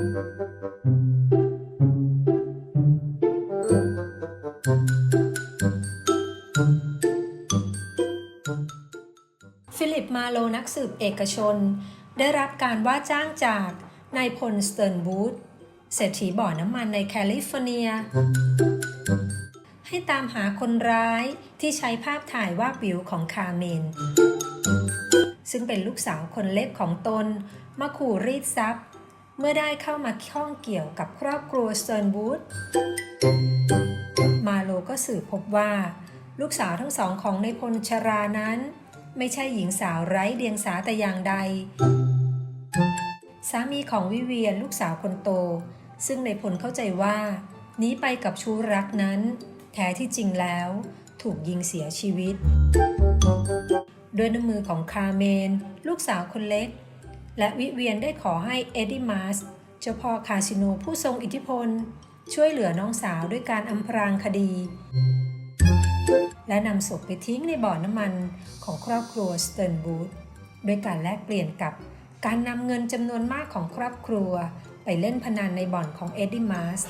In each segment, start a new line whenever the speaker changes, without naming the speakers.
ฟิลิปมาโลนักสืบเอกชน ได้รับการว่าจ้างจากนายพลสเติร์นบูธเศรษฐีบ่อน้ำมันในแคลิฟอร์เนีย ให้ตามหาคนร้ายที่ใช้ภาพถ่ายว่าบิวของคาเมน ซึ่งเป็นลูกสาวคนเล็กของตน มาขู่รีดทรัพย์ เมื่อได้เข้ามาข้องเกี่ยวกับครอบครัวสเตนบูธมาโลก็สืบพบว่า ลูกสาวทั้งสองของในพลชรานั้น ไม่ใช่หญิงสาวไร้เดียงสาแต่อย่างใด สามีของวิเวียนลูกสาวคนโต ซึ่งในพลเข้าใจว่านี้ไปกับชู้รักนั้น แท้ที่จริงแล้วถูกยิงเสียชีวิต ด้วยน้ำมือของคาร์เมน ลูกสาวคนเล็ก และวิเวียนได้ขอให้เอ็ดดี้มาสเจ้าพ่อคาสิโนผู้ทรงอิทธิพล ช่วยเหลือน้องสาวด้วยการอำพรางคดี และนำศพไปทิ้งในบ่อน้ำมันของครอบครัวสเตนบูธด้วยการแลกเปลี่ยนกับการนำเงินจำนวนมากของครอบครัว ไปเล่นพนันในบ่อนของเอ็ดดี้มาส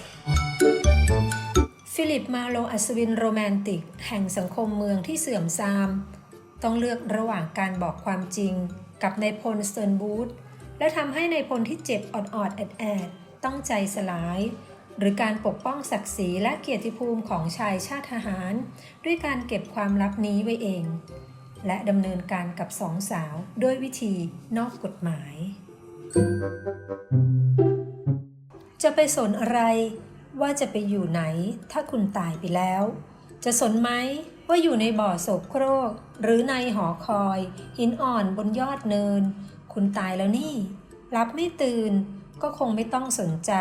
ฟิลิปมาโลอัศวินโรแมนติก แห่งสังคมเมืองที่เสื่อมทราม ต้องเลือกระหว่างการบอกความจริง กับนายพลสเตนบูธและทำให้ในายพลที่เจ็บออดๆแอดต้องใจสลาย หรือการปกป้องศักดิ์ศรีและเกียรติภูมิของชายชาติทหาร ด้วยการเก็บความลับนี้ไว้เอง และดำเนินการกับสองสาวด้วยวิธีนอกกฎหมาย จะไปสนอะไรว่าจะไปอยู่ไหน ถ้าคุณตายไปแล้ว จะสนไหม ว่าอยู่ในบ่อโศกโครก หรือในหอคอย หินอ่อนบนยอดเนิน คุณตายแล้วนี่ รับไม่ตื่น ก็คงไม่ต้องสนใจ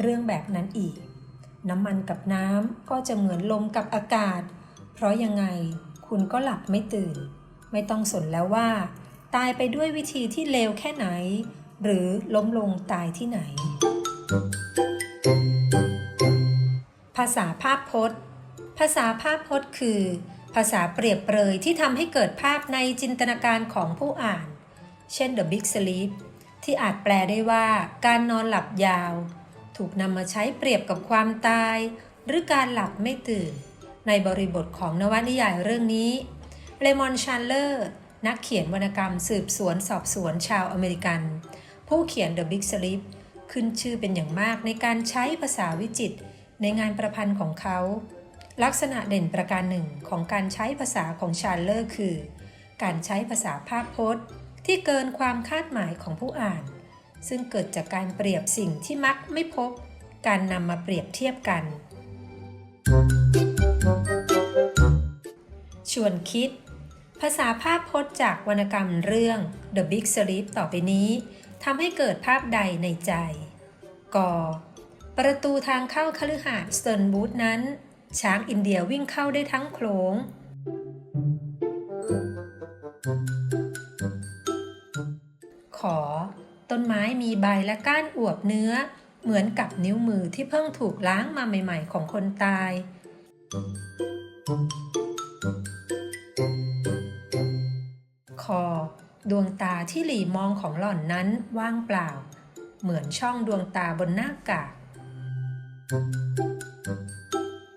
เรื่องแบบนั้นอีก น้ำมันกับน้ำก็จะเหมือนลมกับอากาศ เพราะยังไงคุณก็หลับไม่ตื่น ไม่ต้องสนแล้วว่า ตายไปด้วยวิธีที่เลวแค่ไหน หรือล้มลงตายที่ไหน ภาษาภาพพจน์ ภาษาภาพพจน์คือ ภาษาเปรียบเปรยที่ทำให้เกิดภาพในจินตนาการของผู้อ่าน เช่น The Big Sleep ที่อาจแปลได้ว่าการนอนหลับยาว ถูกนำมาใช้เปรียบกับความตาย หรือการหลับไม่ตื่น ในบริบทของนวนิยายเรื่องนี้เลมอนชานเลอร์นักเขียนวรรณกรรมสืบสวนสอบสวนชาวอเมริกัน ผู้เขียน The Big Sleep ขึ้นชื่อเป็นอย่างมากในการใช้ภาษาวิจิตในงานประพันธ์ของเขา ลักษณะเด่นประการหนึ่งของการใช้ภาษาของชาร์เลอร์คือ การใช้ภาษาภาพพจน์ ที่เกินความคาดหมายของผู้อ่าน ซึ่งเกิดจากการเปรียบสิ่งที่มักไม่พบ การนำมาเปรียบเทียบกัน ชวนคิด ภาษาภาพพจน์จากวรรณกรรมเรื่อง The Big Sleep ต่อไปนี้ทำให้เกิดภาพใดในใจ ก ประตูทางเข้าคฤหาสน์สเตนบูธนั้น ช้างอินเดียวิ่งเข้าได้ทั้งโขลง ขอ ต้นไม้มีใบและก้านอวบเนื้อ เหมือนกับนิ้วมือที่เพิ่งถูกล้างมาใหม่ๆของคนตาย คอ ดวงตาที่หลีมองของหล่อนนั้นว่างเปล่า เหมือนช่องดวงตาบนหน้ากาก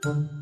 Thank you.